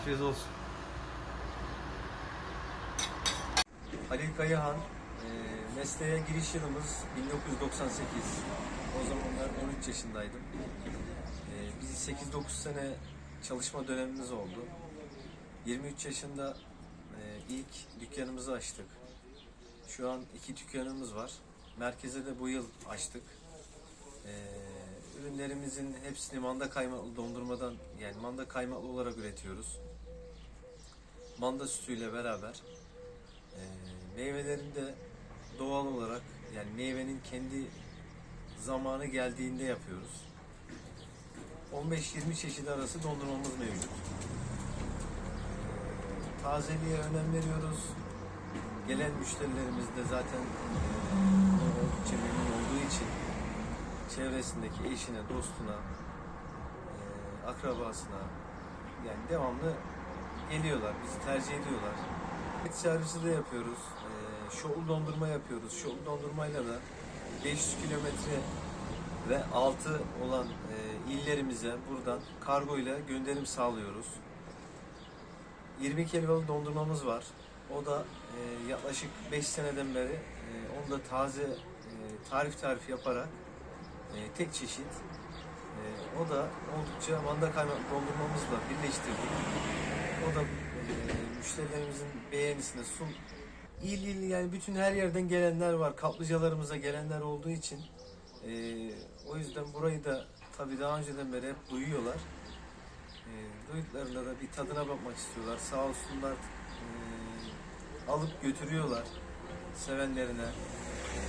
Afiyet olsun. Halil Kayahan, e, mesleğe giriş yılımız 1998. O zamanlar 13 yaşındaydım. E, biz 8-9 sene çalışma dönemimiz oldu. 23 yaşında e, ilk dükkanımızı açtık. Şu an iki dükkanımız var. Merkeze de bu yıl açtık. Ürünlerimizin hepsini manda kaymaklı dondurmadan yani manda kaymaklı olarak üretiyoruz. Manda sütüyle beraber meyvelerini de doğal olarak yani meyvenin kendi zamanı geldiğinde yapıyoruz. 15-20 çeşit arası dondurmamız mevcut. Tazeliğe önem veriyoruz. Gelen müşterilerimiz de zaten e, oldukça memnun olduğu için çevresindeki eşine, dostuna, e, akrabasına yani devamlı geliyorlar, bizi tercih ediyorlar. Et de yapıyoruz. Şoğul dondurma yapıyoruz. Şoğul dondurmayla da 500 kilometre ve altı olan e, illerimize buradan kargo ile gönderim sağlıyoruz. 20 kiloluk dondurmamız var. O da e, yaklaşık 5 seneden beri e, onu da taze e, tarif tarif yaparak e, tek çeşit e, o da oldukça manda kaymak dondurmamızla birleştirdik. O da e, müşterilerimizin beğenisine sun. İl il yani bütün her yerden gelenler var. Kaplıcalarımıza gelenler olduğu için e, o yüzden burayı da tabii daha önceden beri hep duyuyorlar. E, duyduklarında da bir tadına bakmak istiyorlar. Sağ olsunlar e, alıp götürüyorlar sevenlerine.